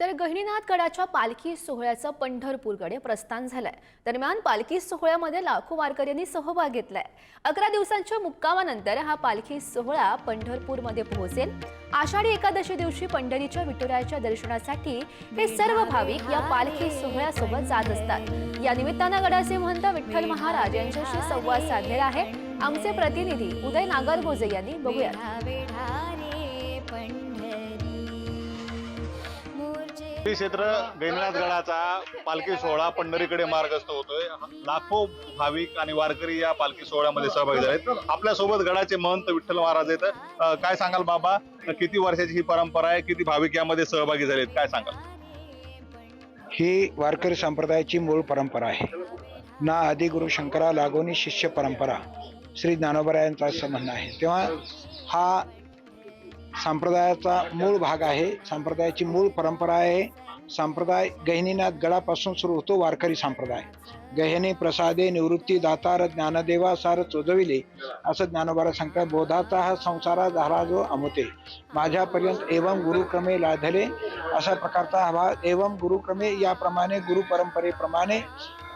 तर गहिनीनाथ गडाच्या पालखी सोहळ्याचं पंढरपूरकडे प्रस्थान झालंय. दरम्यान पालखी सोहळ्यामध्ये लाखो वारकऱ्यांनी सहभाग घेतलाय. अकरा दिवसांच्या मुक्कामानंतर हा पालखी सोहळा पंढरपूरमध्ये पोहोचेल. आषाढी एकादशी दिवशी पंढरीच्या विठुरायाच्या दर्शनासाठी हे सर्व भाविक या पालखी सोहळ्यासोबत जात असतात. या निमित्तानं गडाचे महंत विठ्ठल महाराज यांच्याशी संवाद साधलेला आहे. आमचे प्रतिनिधी उदय नागरगोजे यांनी बघूयात. श्री क्षेत्र गैनीनाथ गडाचा पालखी सोहळा पंढरीकडे मार्गस्थ होतोय. लाखो भाविक आणि वारकरी या पालखी सोहळ्यामध्ये सहभागी झालेत. आपल्यासोबत गडाचे महंत विठ्ठल महाराज आहेत. काय सांगाल बाबा? किती वर्षाची ही परंपरा आहे? किती भाविक यामध्ये सहभागी झालेत? काय सांगाल? ही वारकरी संप्रदायाची मूळ परंपरा आहे. ना आदिगुरु शंकरा लागोनी शिष्य परंपरा. श्री ज्ञानोबरायांचा असं म्हणणं आहे. तेव्हा हा संप्रदायाचा मूळ भाग आहे. संप्रदायाची मूळ परंपरा आहे. संप्रदाय गहिनीनाथ गडापासून सुरू होतो वारकरी संप्रदाय. गहिनी प्रसादे निवृत्ती दातार ज्ञानदेवा सार चोजविले असं ज्ञानोबारा सांगतात. बोधाचा हा संसारा झाला जो अमोते. माझ्यापर्यंत एवम गुरुक्रमे लाधले अशा प्रकारचा हवा एवम गुरुक्रमे याप्रमाणे गुरु परंपरेप्रमाणे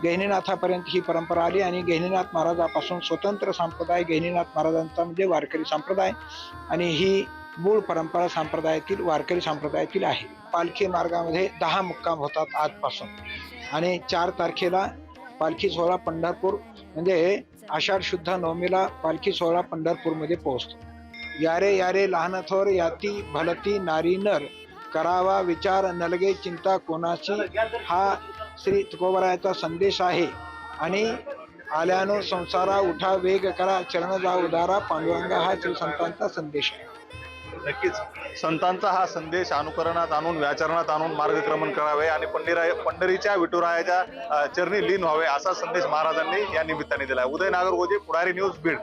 गहिनीनाथापर्यंत ही परंपरा आली आणि गहिनीनाथ महाराजापासून स्वतंत्र संप्रदाय गहिनीनाथ महाराजांचा म्हणजे वारकरी संप्रदाय आणि ही मूळ परंपरा संप्रदायातील वारकरी संप्रदायातील आहे. पालखी मार्गामध्ये दहा मुक्काम होतात आजपासून. आणि चार तारखेला पालखी सोहळा पंढरपूर म्हणजे आषाढ शुद्ध नवमीला पालखी सोहळा पंढरपूरमध्ये पोहोचतो. यारे यारे लहान थोर याती भलती नारी नर करावा विचार नलगे चिंता कोणाची? हा श्री तुकोबरायाचा संदेश आहे. आणि आल्यानो संसारा उठा वेग करा चरण जा उदारा पांडुरंगा हा श्री संतांचा संदेश आहे. नक्कीच. संतांचा हा संदेश अनुकरणात आणून व्याचरणात आणून मार्गक्रमण करावे आणि पंढरीराय पंढरीच्या विठुरायाच्या चरणी लीन व्हावे असा संदेश महाराजांनी या निमित्ताने दिला उदय नागरगोजे पुढारी न्यूज बीड.